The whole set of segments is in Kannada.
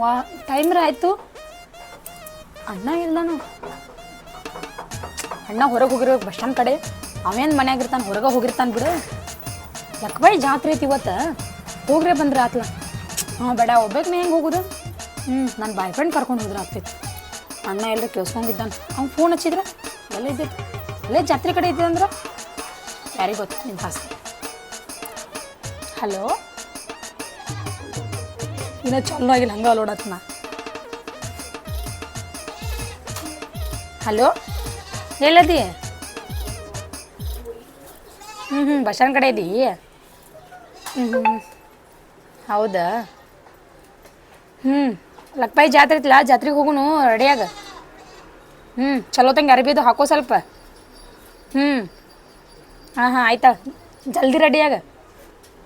ವಾ, ಟೈಮ್ರ ಆಯ್ತು. ಅಣ್ಣ ಇಲ್ದಾನು. ಅಣ್ಣ ಹೊರಗೆ ಹೋಗಿರೋ ಬಸ್ ಸ್ಟ್ಯಾಂಡ್ ಕಡೆ, ಅವೇನು ಮನ್ಯಾಗ ಇರ್ತಾನೆ ಹೊರಗೆ ಹೋಗಿರ್ತಾನೆ ಬಿಡು. ಲಕ್ಬಾಯಿ ಜಾತ್ರೆ ಐತಿ ಇವತ್ತು. ಹೋಗ್ರೆ ಬಂದ್ರೆ ಆತ್ಲ. ಹಾಂ ಬೇಡ ಒಬ್ಬಕ್ಕೆ ಹೆಂಗೆ ಹೋಗೋದು? ಹ್ಞೂ ನನ್ನ ಬಾಯ್ ಫ್ರೆಂಡ್ ಕರ್ಕೊಂಡು ಹೋದ್ರೆ ಆಗ್ತೈತಿ. ಅಣ್ಣ ಎಲ್ಲರೂ ಕೇಳಿಸ್ಕೊಂಡಿದ್ದಾನೆ ಅವ್ನು ಫೋನ್ ಹಚ್ಚಿದ್ರೆ ಎಲ್ಲ ಇದ್ದೈತಿ ಅಲ್ಲೇ ಜಾತ್ರೆ ಕಡೆ ಇದ್ದೆ ಅಂದ್ರೆ? ಯಾರಿಗೆ ಗೊತ್ತು? ನಿಮ್ಮ ಹಾಸ್ತಿ ಹಲೋ? ಇನ್ನೂ ಚಲೋ ಆಗಿಲ್ಲ ಹಂಗೆ ಹಲೋ? ಎಲ್ಲದಿ? ಹ್ಞೂ ಹ್ಞೂ ಬಸ್ ಸ್ಟ್ಯಾಂಡ್ ಕಡೆ ಇದ್ದೀ ಹ್ಞೂ ಹ್ಞೂ ಹೌದಾ? ಹ್ಞೂ ಲಕ್ಪಾಯಿ ಜಾತ್ರೆ ಐತಿಲ್ಲ ಜಾತ್ರೆಗೆ ಹೋಗುನು ರೆಡಿಯಾಗ ಹ್ಞೂ ಚಲೋತಂಗೆ ತಂಗೆ ಅರ್ಬಿ ಹಾಕೋ ಸ್ವಲ್ಪ. ಹ್ಞೂ ಹಾಂ ಹಾಂ, ಆಯ್ತಾ? ಜಲ್ದಿ ರೆಡಿಯಾಗ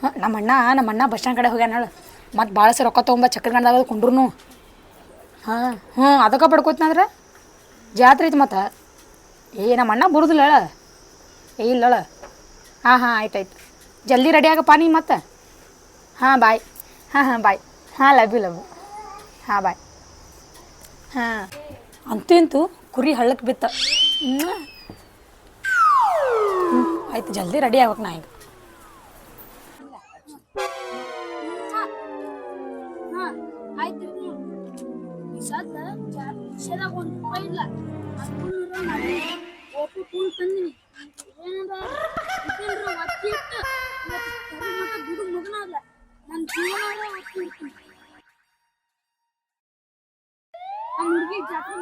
ಹಾಂ, ನಮ್ಮ ಅಣ್ಣ ನಮ್ಮ ಅಣ್ಣ ಬಸ್ ಸ್ಟ್ಯಾಂಡ್ ಕಡೆ ಹೋಗ್ಯಾನಳು ಮತ್ತು ಭಾಳ ಸರಿ ರೊಕ್ಕ ತೊಗೊಂಬ ಚಕ್ರ ಗಂಡದಾಗ ಕೊಂಡ್ರು ಹಾಂ ಹ್ಞೂ ಅದಕ್ಕೆ ಪಡ್ಕೋತ್ನಂದ್ರೆ ಜಾತ್ರೆ ಐತಿ ಮತ್ತು? ಏ, ನಮ್ಮ ಅಣ್ಣ ಬರುದಿಲ್ಲ ಏ, ಇಲ್ಲ ಹೇಳ. ಹಾಂ ಹಾಂ, ಆಯ್ತು ಆಯ್ತು. ಜಲ್ದಿ ರೆಡಿ ಆಗಪ್ಪ ನೀ ಮತ್ತೆ? ಹಾಂ ಬಾಯ್ ಹಾಂ ಹಾಂ ಬಾಯ್ ಹಾಂ ಲವ್ ಯು ಹಾಂ ಬಾಯ್ ಹಾಂ. ಅಂತೂ ಇಂತೂ ಕುರಿ ಹಳ್ಳಕ್ಕೆ ಬಿತ್ತ. ಆಯ್ತು ಜಲ್ದಿ ರೆಡಿ ಆಗ್ಬೇಕು ನಾ ಈಗ. ಆಯ್ತು ಸದ್ದ ಒತ್ತಿ ಇರ್ತೀನಿ ನಮ್ಮ ಹುಡುಗಿ ಜಾತ್ರೆ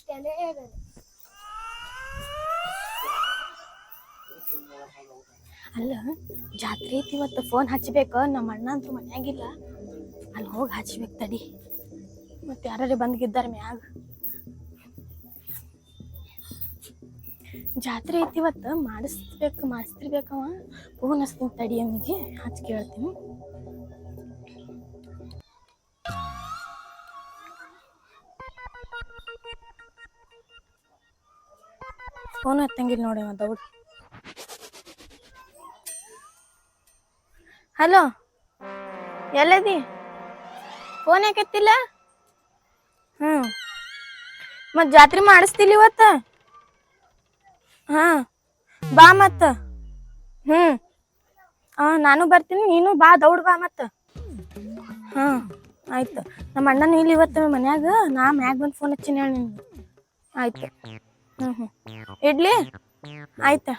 ಸ್ಟೈಲೇ ಬೇರೆ ಅಲ್ಲ, ಜಾತ್ರೆ ಐತಿ ಇವತ್ತು ಫೋನ್ ಹಚ್ಬೇಕು? ನಮ್ಮ ಅಣ್ಣ ಅಂತೂ ಮನ್ಯಾಗಿಲ್ಲ ಅಲ್ಲಿ ಹೋಗಿ ಹಚ್ಬೇಕು ತಡಿ. ಮತ್ತೆ ಯಾರು ಬಂದ್ಗಿದ್ದಾರೆ ಮ್ಯಾಗ. ಜಾತ್ರೆ ಐತಿ ಇವತ್ತು. ಮಾಡಿಸ್ಬೇಕು, ಮಾಡಿಸ್ತಿರ್ಬೇಕವ. ಫೋನ್ ಹಚ್ತೀನಿ ತಡಿ ಅವನಿಗೆ ಹಚ್ಚಿ ಕೇಳ್ತೀನಿ. ಫೋನ್ ಎತ್ತಂಗಿಲ್ಲ ನೋಡಿ ಅವ ದೌಡ್. ಹಲೋ, ಎಲ್ಲದಿ? ಫೋನ್ ಯಾಕೆತ್ತಿಲ್ಲ ಹ್ಞೂ ಮತ್ತು ಜಾತ್ರೆ ಮಾಡಿಸ್ತಿಲ್ಲ ಇವತ್ತು? ಹಾಂ, ಬಾ ಮತ್ತ. ಹ್ಞೂ ಹಾಂ ನಾನು ಬರ್ತೀನಿ, ನೀನು ಬಾ, ದೌಡ್ ಬಾ ಮತ್ತ. ಹಾಂ, ಆಯ್ತು. ನಮ್ಮ ಅಣ್ಣನೂ ಇಲ್ಲಿ ಇವತ್ತು ಮನ್ಯಾಗ, ನಾ ಮ್ಯಾಗ ಬಂದು ಫೋನ್ ಹಚ್ಚಿನ ಹೇಳಿ ನಿನ್ಗೆ. ಆಯ್ತು. ಇಡ್ಲಿ? ಆಯ್ತಾ?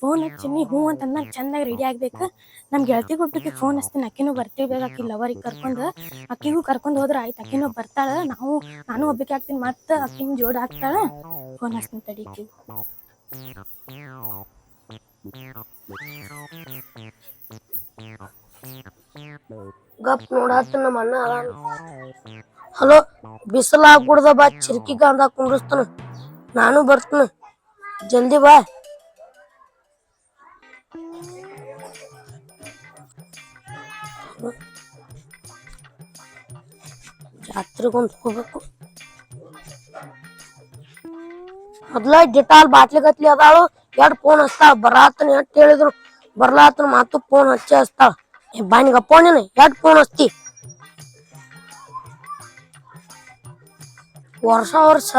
ಫೋನ್ ಹಚ್ಚಿನಿ ಹ್ಞೂ ಅಂತ ನಾನು ಚಂದಾಗಿ ರೆಡಿ ಆಗ್ಬೇಕು. ನಮ್ಮ ಗೆಳತಿ ಒಬ್ಬಕ್ಕೆ ಫೋನ್ ಹಚ್ತೀನಿ. ಅಕ್ಕಿನೂ ಅಕ್ಕಿ ಆಕಿ ಲವರಿಗೆ ಕರ್ಕೊಂಡು. ಅಕ್ಕಿಗೂ ಕರ್ಕೊಂಡು ಹೋದ್ರೆ ಆಯ್ತು. ಅಕ್ಕಿನೂ ಬರ್ತಾಳೆ. ನಾವು, ನಾನು ಒಬ್ಬಕ್ಕೆ ಆಗ್ತೀನಿ ಮತ್ತೆ ಅಕ್ಕಿನ ಜೋಡಿ ಆಗ್ತಾಳೆ ಫೋನ್ ಹಚ್ತೀನಿ ತಡಿ ಗಪ್ ನೋಡತ್ತ ನಮ್ಮ ಅಣ್ಣ. ಹಲೋ ಬಿಸಿಲ ಹಾಕ್ಬಿಡ್ದ ಬಾ. ಚಿರ್ಕಿ ಕಾಂದ ಕುಂಡಿಸ್ತಾನ ನಾನು ಬರ್ತೀನಿ. ಜಲ್ದಿ ಬಾ. ಜಾತ್ರೆಗೊಂದು ಹೋಗ್ಬೇಕು. ಮೊದ್ಲ ಡಿಟಾಲ್ ಬಾಟ್ಲಿ ಗತ್ಲಿ ಅದಾಳು ಎರಡ್ ಫೋನ್ ಹಚ್ತಾಳ, ಬರಾತನ ಎಟ್ ಹೇಳಿದ್ರು. ಬರ್ಲಾತನ ಮಾತು ಫೋನ್ ಹಚ್ಚಿ ಹಚ್ತಾಳ. ಬಾನಿಗೆ ಫೋನಿನ ಎರಡ್ ಫೋನ್ ಹಚ್ತಿ. ವರ್ಷ ವರ್ಷ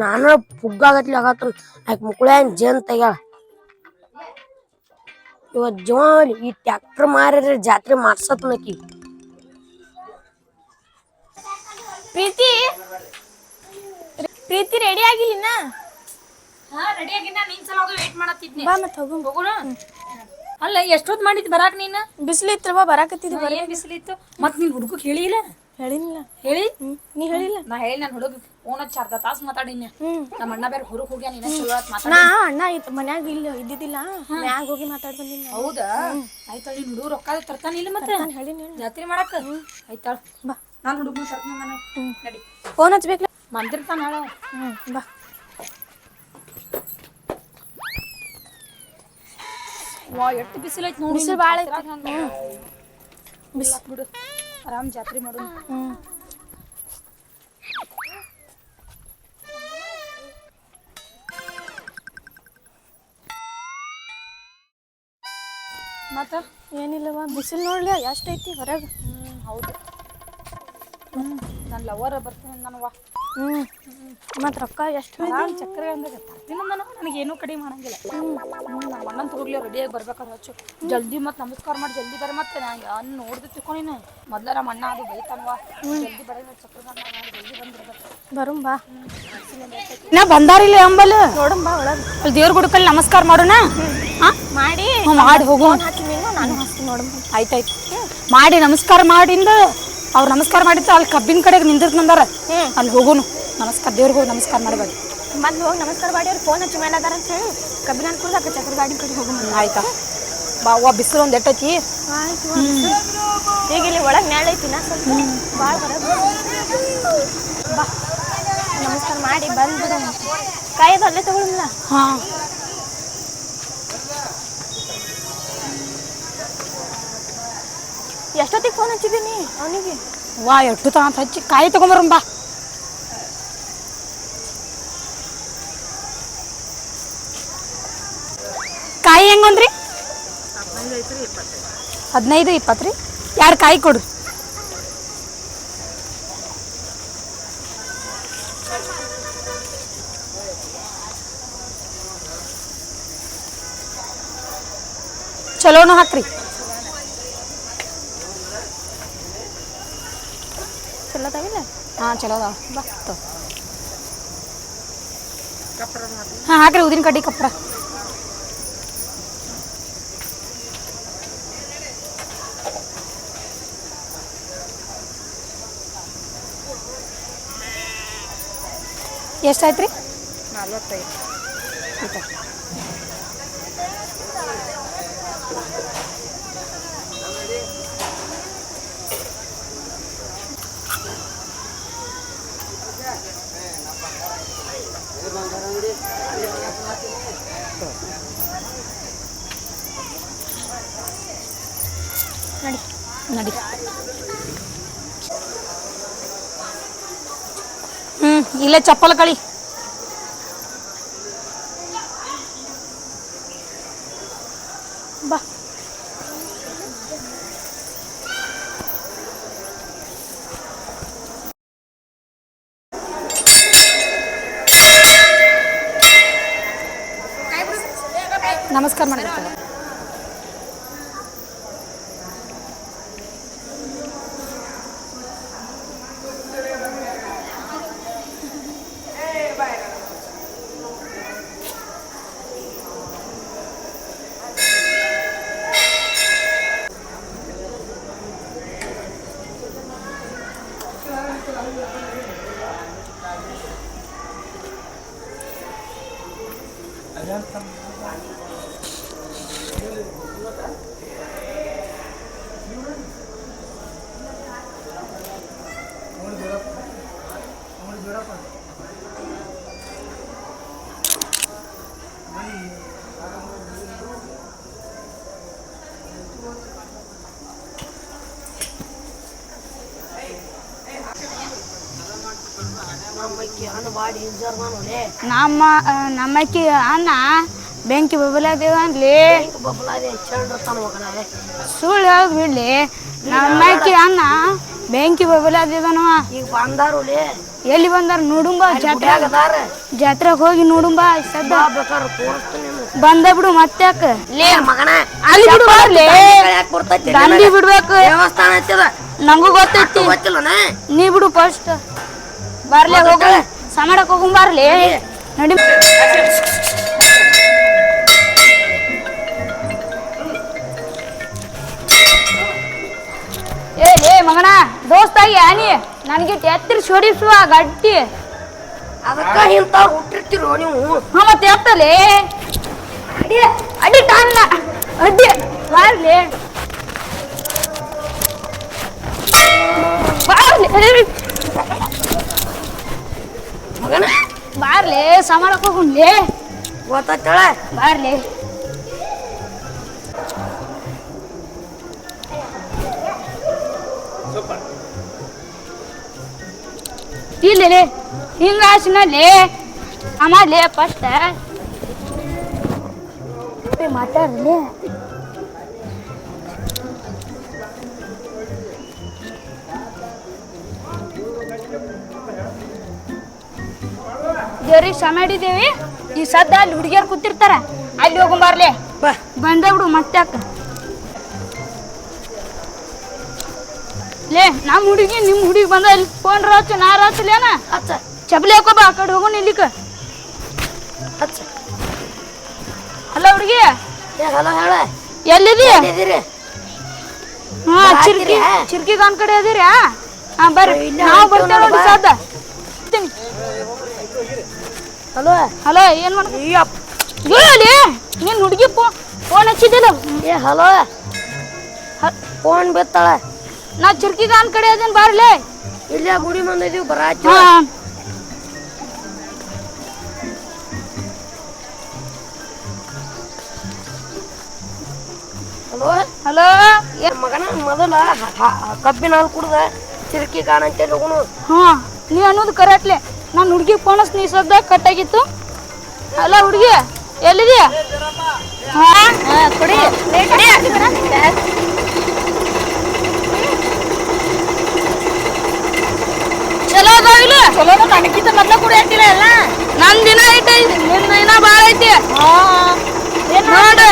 ನಾನು ಪುಗ್ಗಾಗತ್ಲಿ ಆಗತ್ತ ಆಕೆ ಮುಕ್ಕಳ ಜೇನ್ ತೆಗ್ಯಾಳ? ಇವತ್ ಜೋಲಿ ಈ ಟ್ಯಾಕ್ಟರ್ ಮಾರಿದ್ರೆ ಜಾತ್ರೆ ಮಾಡ್ಸತ್ನಕಿ ಪ್ರೀತಿ? ಪ್ರೀತಿ ರೆಡಿ ಆಗಿಲ್ಲ ಹಾ ರೆಡಿ ಆಗಿನ ನಿನ್ ಸಲುವಾಗಿ ವೇಟ್ ಮಾಡತ್ತಿದ್ನಿ. ಬಾ ಮತ್ತೆ ಹೋಗು. ಹೋಗೋಣ ಅಲ್ಲ ಎಷ್ಟೊತ್ತು ಮಾಡಿದ್ ಬರಾಕ್ ನೀನ? ಬಿಸಿಲಿತ್ರವ ಬರಾಕತ್ತಿದ್ದು ಬರೀ ಬಿಸಿಲಿತ್ತು ಮತ್ ನಿನ್ ಹುಡುಗ ಹೇಳಿಲ್ಲ ಹೇಳಿಲ್ಲ. ಹೇಳಿ? ನೀ ಹೇಳಿಲ್ಲ? ನಾ ಹೇಳಿ ನಾನು ಹುಡುಗ ಹಚ್ಚಿ ಅರ್ಧ ತಾಸು ಮಾತಾಡಿನಿ ನಮ್ಮ ಅಣ್ಣ ಬೇರೆ ಹೊರಗೆ ಹೋಗ್ಯಾನ ನೀನ ಚಲೋ ಆತ್ ಮಾತಾಡ. ನಾ ಅಣ್ಣ ಇತ್ತು ಮನ್ಯಾಗ ಇಲ್ಲ ಇದ್ದಿದ್ದಿಲ್ಲ ಮ್ಯಾಗ ಹೋಗಿ ಮಾತಾಡ್ ಬಂದಿನಿ ಹೌದಾ? ಆಯ್ತಾಳ ನಿನ್ ಹುಡುಗ ರೊಕ್ಕ ತರ್ತಾನಿಲ್ಲ ಮತ್ತೆ? ನಾನು ಹೇಳಿನಿ ಜಾತ್ರೆ ಮಾಡಕ್ಕ ಆಯ್ತಾಳ ಬಾ. ನಾನು ಹುಡುಗ ತರ್ತೀನಿ ನಾನು ನಡಿ. ಫೋನ್ ಹಚ್ಬೇಕು ಮಂದಿರ್ತಾನ ಹೇಳ ಬಾ. ವಾ ಎಷ್ಟು ಐತಿ ನೋಡಿ ಬಿಸಿಲು ಭಾಳ ಐತಿ. ಬಿಸಿಲು ಬಿಡು. ಆರಾಮ್ ಜಾತ್ರೆ ಮಾಡು ಹ್ಞೂ ಮತ್ತ? ಏನಿಲ್ಲವ ಬಿಸಿಲು ನೋಡ್ಲಿ ಎಷ್ಟೈತಿ ಹೊರಗೆ? ಹ್ಮ್ ಹೌದು. ಹ್ಮ್. ನನ್ನ ಲವರ್ ಬರ್ತೀನಿ ನನವ ಹ್ಮ್. ಮತ್ತು ರೊಕ್ಕ ಎಷ್ಟು ನಾನು ಚಕ್ರ ಅಂದಾಗ ತರ್ತೀನಿ ನಾನು ನನಗೆ ಏನೂ ಕಡಿಮೆ ಮಾಡಂಗಿಲ್ಲ. ಹ್ಞೂ ನಮ್ಮ ಅಣ್ಣನ ತಗೋಗ್ಲಿ ರೆಡಿಯಾಗಿ ಬರ್ಬೇಕಾದ್ರೆ ಹಚ್ಚು. ಜಲ್ದಿ ಮತ್ತು ನಮಸ್ಕಾರ ಮಾಡಿ ಜಲ್ದಿ ಬರ ಮತ್ತೆ ನಾನು ಅನ್ನ ನೋಡ್ದು ತಿಳ್ಕೊಂಡಿನ ಮೊದ್ಲ ನಮ್ಮ ಅಣ್ಣ ಅದು ಬೈತಾನವ. ಜಲ್ದಿ ಬರ ಚಕ್ರ ಜಲ್ದಿ ಬಂದಿರ್ಬೇಕು ಬರುಂ ಬಾ. ನಾ ಬಂದಾರಿಲ್ಲ ಅಂಬಲ್. ನೋಡಂ ಬಾ ಒಳಗೆ. ಅಲ್ಲಿ ದೇವ್ರ ಗುಡಕಲ್ಲಿ ನಮಸ್ಕಾರ ಮಾಡೋಣ? ಮಾಡಿ. ಮಾಡಿ ಹೋಗು. ಹಾಕಿ ನೀನು ಹಾಕ್ತೀನಿ ನೋಡಂ. ಆಯ್ತಾಯ್ತು ಮಾಡಿ ನಮಸ್ಕಾರ ಮಾಡಿಂದ ಅವ್ರು ನಮಸ್ಕಾರ ಮಾಡಿದ್ರು ಅಲ್ಲಿ ಕಬ್ಬಿನ ಕಡೆಗೆ ನಿಂದಿರ್ತ ಅಲ್ಲಿ ಹೋಗೋನು. ನಮಸ್ಕಾರ ದೇವ್ರಿಗೆ ಹೋಗಿ ನಮಸ್ಕಾರ ಮಾಡಬೇಡಿ. ಮೊದ್ಲು ಹೋಗಿ ನಮಸ್ಕಾರ ಮಾಡಿ ಅವ್ರು ಫೋನ್ ಹಚ್ಚಿ ಮೇಲೆ ಅದಾರ ಅಂತ ಹೇಳಿ ಕಬ್ಬಿನ ಅನ್ಕೂಲ ಚಕ್ರ ಗಾಡಿ ಕಡೆ ಹೋಗು ಆಯ್ತಾ? ಬಾ ಅವ್ವ ಬಿಸಿಲು ಒಂದು ಎಟ್ಟೈತಿ. ಈಗ ಇಲ್ಲಿ ಒಳಗೆ ನ್ಯಾಳ ಐತಿ ನಾ ಸ್ವಲ್ಪ. ಭಾಳ ಬಾ. ನಮಸ್ಕಾರ ಮಾಡಿ ಬಂದ್ಬಿಡು ಕಾಯ್ದು ಅಲ್ಲೇ ತಗೊಳ್ಳಲ್ಲ ಹಾಂ. ಎಷ್ಟೊತ್ತಿಗೆ ಫೋನ್ ಹಚ್ಚಿದ್ದೀನಿ ಅವನಿಗೆ? ವಾ ಎಟ್ಟು ತಾ ಅಂತ ಹಚ್ಚಿ. ಕಾಯಿ ತಗೊಂಬರಂಬ ಕಾಯಿ ಹೆಂಗಂದ್ರಿ? ಹದಿನೈದು, ಇಪ್ಪತ್ತು ರೀ. ಎರಡು ಕಾಯಿ ಕೊಡ್ರಿ ಚಲೋನು ಹಾಕ್ರಿ ಚಲೋ ತಗಿಲ್ಲ ಹಾಂ ಚಲೋ ಅದಾವ ಬಾ ತಗೋ. ಹಾಂ ಹಾಕ್ರಿ ಉದಿನ ಕಡ್ಡಿ ಕಪ್ರ ಎಷ್ಟಾಯ್ತು ರೀ ನಲ್ವತ್ತೈದು ನಡಿ ನಡಿ ಹ್ಞೂ ಇಲ್ಲೇ ಚಪ್ಪಲ್ ಕಳಿ. ಬಾ. ನಮ್ಮ ನಮ್ಮಕ್ಕಿ ಅಣ್ಣ ಬೆಂಕಿ ಬಬಲಾದೇವನ್ಲಿ ಬಬ್ಬಲಾದೆ ಚೆಂಡಿರ್ತಾನ ಮಗನಾಗೆ ಸುಳ್ಳು ಹೇಳೋದು ಬಿಡ್ಲಿ ನಮ್ಮಕ್ಕಿ ಅಣ್ಣ ಬೆಂಕಿ ಬಬಲಾದೇವನವ ಈಗ ಬಂದಾರು ಎಲ್ಲಿ ಬಂದಾರ ನೋಡುಂಬ ಜಾತ್ರೆ ಜಾತ್ರೆಗೆ? ಹೋಗಿ ನೋಡುಂಬ ಸದ್ದ. ಬಂದ ಬಿಡು ಮತ್ತೆ ಯಾಕ? ಲೇ ಮಗನ ಅಲ್ಲಿ ಬಿಡು ದಂಡಿ ಬಿಡ್ಬೇಕು. ದೇವಸ್ಥಾನ ಐತದ? ನಂಗೂ ಗೊತ್ತೈತಿ. ನೀ ಬಿಡು ಫಸ್ಟ್ ಬರ್ಲಿ ಹೋಗ. ಸಮಾಡಕ್ ಹೋಗುಂ ಬರ್ಲಿ. ನಡಿ. ಮಗನ ದೋಸ್ತಾಗಿ ಆನಿ ನನಗೆ ಎತ್ತಿರಿ ಸೋಡಿಸುವ ಗಟ್ಟಿ. ಅದಕ್ಕ ಇಂತ ಹುಟ್ಟಿರ್ತಿರೋ ನೀವು? ಹಾ ಮತ್ತೆ ಎತ್ತಲೆ? ಅಡಿ ಅಡಿ ಟಾನ್ನ ಅಡಿ ಬಾರ್ಲಿ ಬಾರ್ಲಿ ಮಗನ? ಬಾರ್ಲಿ ಸಮಾಡಕ್ ಹೋಗುನ್ಲಿ ಗೊತ್ತಾಯ್ತಳ? ಬಾರ್ಲಿ ಇಲ್ಲಿ ಹಿಂಗ ಆಸಿನಲ್ಲಿ ಅಮ್ಮಲ್ಲಿ ಫಸ್ಟ್ ಮಾತಾಡಲಿ ದೇವ್ರಿಗೆ ಸಮಾಡಿದೇವಿ ಈ ಸದ್ದ ಅಲ್ಲಿ ಹುಡುಗಿಯರು ಕೂತಿರ್ತಾರ. ಅಲ್ಲಿ ಹೋಗುಂಬಾರ್ಲಿ ಬಂದೇ ಬಂದ ಬಿಡು ಮತ್ತೆ ಅಕ್ಕ ಲೇ ನಮ್ಮ ಹುಡುಗಿ ನಿಮ್ಮ ಹುಡುಗಿ ಬಂದ ಇಲ್ಲಿ ಫೋನ್ ರಾಚು ನಾ ರಾಚಲೇನ ಚಪ್ಪಲಿ ಹಾಕೋ ಬಾ ಆ ಕಡೆ ಹೋಗೋಣ ಇಲ್ಲಿಕ. ಹಲೋ ಹುಡುಗಿ. ಏ ಹಲೋ ಹೇಳ. ಎಲ್ಲಿದಿ? ಎಲ್ಲಿದ್ದೀರಿ? ಹಾ ಚಿರ್ಕಿ? ಚಿರ್ಕಿ ಗಾನ್ ಕಡೆ ಅದಿರಿ ಹಾ? ಬರ್ರಿ. ನಾವು ಬರ್ತೇವೆ ನೋಡಿ ನೋಡು, ಹಲೋ? ಹಲೋ ಏನ್ ಮಾಡ ಹೇಳಿ ನೀನ್ ಹುಡುಗಿ ಫೋನ್ ಹಚ್ಚಿದ್ದಿಲ್ಲ. ಏ ಹಲೋ? ಫೋನ್ ಬಿತ್ತಾಳ. ನಾ ಚಿರ್ಕಿ ಕಾನ್ ಕಡೆ ಅದನ್ ಬರ್ಲೆ. ಇಲ್ಲೇ ಗುಡಿ ಮುಂದೆ ಇದೀವಿ ಬರಾಚು ಹಾ. ಹಲೋ? ಹಲೋ? ಏನ್ ಮಗನ ಮೊದಲ ಕಬ್ಬಿನ ಹಾಲು ಕುಡ್ದ ಚಿರಕಿ ಕಾಣಂತೇಳಿ ಹೋಗುನು ಹಾ ನೀ ಅನ್ನೋದು ಕರೆಕ್ಟ್ಲೆ ನಾನು ಹುಡುಗಿ ಫೋನ್ ನೀ ಸದ್ದ ಕಟ್ಟಾಗಿತ್ತು. ಅಲ್ಲ ಹುಡುಗಿ ಎಲ್ಲಿದ್ಯಾ? ಹಾ ಕೊಡಿ ಚಲೋ ಅದಾವಿಲ್ಲ ಚಲೋ ನನಗಿಂತ ಮೊದ್ಲ ಕೂಡ ದಿನ ಎಲ್ಲ? ನನ್ ದಿನ ಐತೆ ನಿನ್ ದಿನ ಭಾಳ ಐತಿ. ನೋಡು.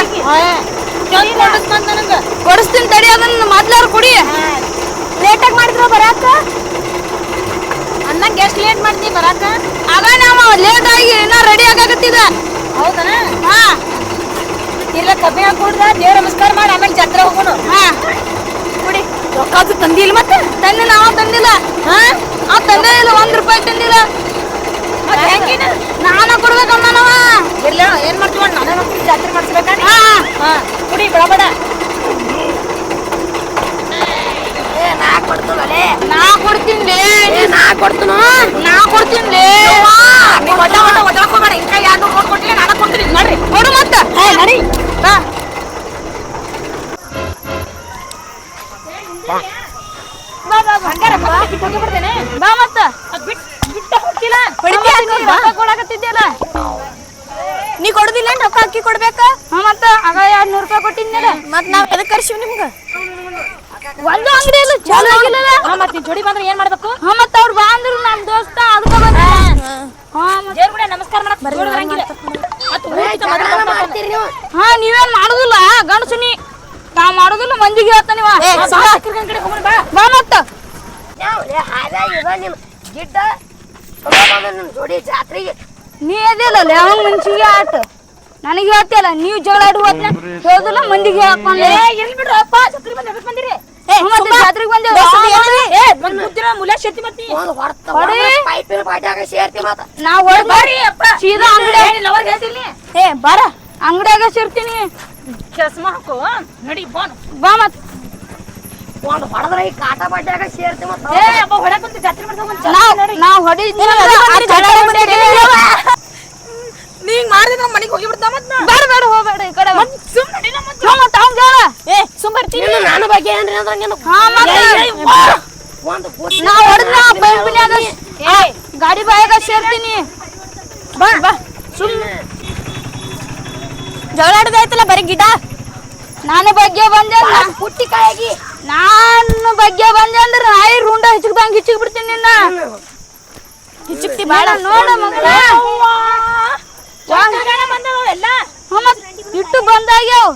ಕೊಡಿಸ್ತೀನಿ ತಡಿ ಅದನ್ನ ಮೊದ್ಲಾರು ಕುಡಿ ಲೇಟಾಗಿ ಮಾಡಿದ್ರ ಬರಾಕ? ಅನ್ನಂಗೆ ಎಷ್ಟು ಲೇಟ್ ಮಾಡ್ತೀನಿ ಬರಾಕ? ಆಗ ನಾವು ಲೇಟ್ ಆಗಿ ಇನ್ನ ರೆಡಿ ಆಗಾಕತ್ತಿದ. ಹೌದನ? ಹಾ. ಇಲ್ಲ ಕಬ್ಬಿ ಹಾಕೊಡ್ದ ದೇವ್ರ ನಮಸ್ಕಾರ ಮಾಡಿ ಆಮೇಲೆ ಜಾತ್ರೆ ಹೋಗೋಣ. ಹಾ. ಕುಡಿ ರೊಕ್ಕ ತಂದಿಲ್ಲ ಮತ್ತೆ ತಂದೆ ನಾವ ತಂದಿಲ್ಲ. ಹಾ ಆ ತಂದೆ ಇಲ್ಲ ಒಂದ್ ರೂಪಾಯಿ ತಂದಿಲ್ಲ. ನಾನ ಕೊಡ್ಬೇಕಮ್ಮ ನಾವ. ಇಲ್ಲ ಏನ್ ಮಾಡ್ತೀವ ನಾನು ಜಾತ್ರೆ ಮಾಡಿಸ್ಬೇಕ? ಕುಡಿ ಬಡಬಡ. ಏ ನಾ ಕೊಡ್ತೀನಿ ನಾ ಕೊಡ್ತೀನಿ ನಾ ಕೊಡ್ತೀನಿ? ನಾ ಕೊಡ್ತೀನಿ ಕೊಡ್ಬೇಕ? ಹಾ ಮತ್ತ ಆಗ ಎರಡ್ ನೂರ್ ರೂಪಾಯಿ ಕೊಟ್ಟಿದ್ನಲ್ಲ ಮತ್ ನಾವ್ ಎದಕ್ ಕರ್ಸಿವ್ ನಿಮ್ಗ? ಒಂದು ಅಂಗಡಿ ಇಲ್ಲ ಚಾಲು ಹಾ ಮತ್ ಜೋಡಿ ಬಂದ್ರೆ ಏನ್ ಮಾಡ್ಬೇಕು? ಹಾ ಮತ್ತೆ ಅವ್ರು ಬಾ ಅಂದ್ರು ನಮ್ ದೋಸ್ತ ಅದಕ್ಕ ಬಂದ ಹಾ. ಮತ್ತ ದೇವ್ರ ಕೂಡ ನಮಸ್ಕಾರ ಮಾಡಕ್ ಬರಂಗಿಲ್ಲ. ನೀವು? ಹಾ ನೀವೇನ್ ಮಾಡುದಿಲ್ಲ ಗಣಸುನಿ ನೀ ಮಾಡುದಿಲ್ಲ ಮಂದಿಗೆ ಹೇಳ್ತ ನೀವ. ಬಾ. ಮತ್ತ. ಗಿಡ್ಡ. ಜೋಡಿ ಜಾತ್ರೆಗೆ. ನೀ ಅದಿಲ್ಲ ಅವನ್ ಮನ್ಸಿಗೆ ಆಟ. ನನಗೆ ಹೇಳ್ತಿಯಲ್ಲ ನೀವು ಜಗಳ ಆಡುವ ಹೇಳುದಿಲ್ಲ ಮಂದಿಗೆ ಹಾಕೊಂಡ್ ಎಲ್ಲಿ ಬಂದ್ ಬಂದಿರಿ ಜಾತ್ರೆಗೆ ಬಂದೇವ ಏ ಬಂದ್ ಕೂತಿರ ಮುಲ ಶೆತ್ತಿ ಮತ್ತಿ ಒಂದು ಹೊಡ್ತ ಹೊಡಿ. ಪೈಪಿನ ಪಾಟ್ಯಾಗ ಸೇರ್ತಿ ಮಾತ ನಾವ್ ಹೊಡ್ ಸೀದಾ ಅಂಗಡಿ ಲವರ್ ಹೇಳ್ತೀನಿ ಏ ಬಾರ ಅಂಗಡಿಯಾಗ ಸೇರ್ತೀನಿ ಚಸ್ಮಾ ಹಾಕೋ ನಡಿ ಬೋನ್ ಬಾ ಮತ್ ಒಂದು ಹೊಡೆದ್ರೆ ಈ ಕಾಟ ಬಡ್ಡಿಯಾಗ ಸೇರ್ತಿ ಮತ್ತ ಏ ಅಪ್ಪ ಜಾತ್ರೆ ಮಾಡ್ತಾ ನಾವ್ ನೀ ಹಿಂಗ್ ಮಾಡಿದ್ರೆ ನಮ್ಮ ಮನೆಗೆ ಹೋಗಿ ಬಿಡ್ತಾ ಮತ್ ನಾ? ಬೇಡ ಬೇಡ ಹೋಗ್ಬೇಡ ಈ ಕಡೆ. ಸುಮ್ಮನೆ ಹ್ಞೂ ಅವ್ನ್ ಹೇಳ ಏ ಸುಮ್ ಬರ್ತೀನಿ. ನೀನು ನನ್ನ ಬಗ್ಗೆ ಏನ್ರಿ ಅಂದ್ರೆ ನೀನು? ಹಾ ಮತ್ತ ಒಂದು ಬುದ್ಧಿ ನಾವ್ ಹೊಡೆದ್ರ ಬೈಬಿನ್ಯಾಗ ಏ ಗಾಡಿ ಬಾಯಾಗ ಸೇರ್ತೀನಿ. ಬಾ. ಬಾ. ಸುಮ್ಮನೆ ಜಗಳ ಆಡೋದಾಯ್ತಲ್ಲ ಬರೀ ಗಿಡ. ನಾನು ಬಗ್ಗೆ ಬಂದೆ ನಾ- ಪುಟ್ಟಿ ಕಾಯಾಗಿ. ನಾನು ಬಗ್ಗೆ ಬಂದೆ ಅಂದ್ರೆ ನಾಯಿ ರುಂಡ ಹಿಚ್ಚಕ್ದಂಗ ಹಿಚ್ಚಕ್ ಬಿಡ್ತೀನಿ ನಿನ್ನ ಹಿಚ್ಚಕ್ತಿ ಬಾಳ ನೋಡ ಮಗಳ ಇಟ್ಟು ಬಂದಾಗ್ಯಾವ.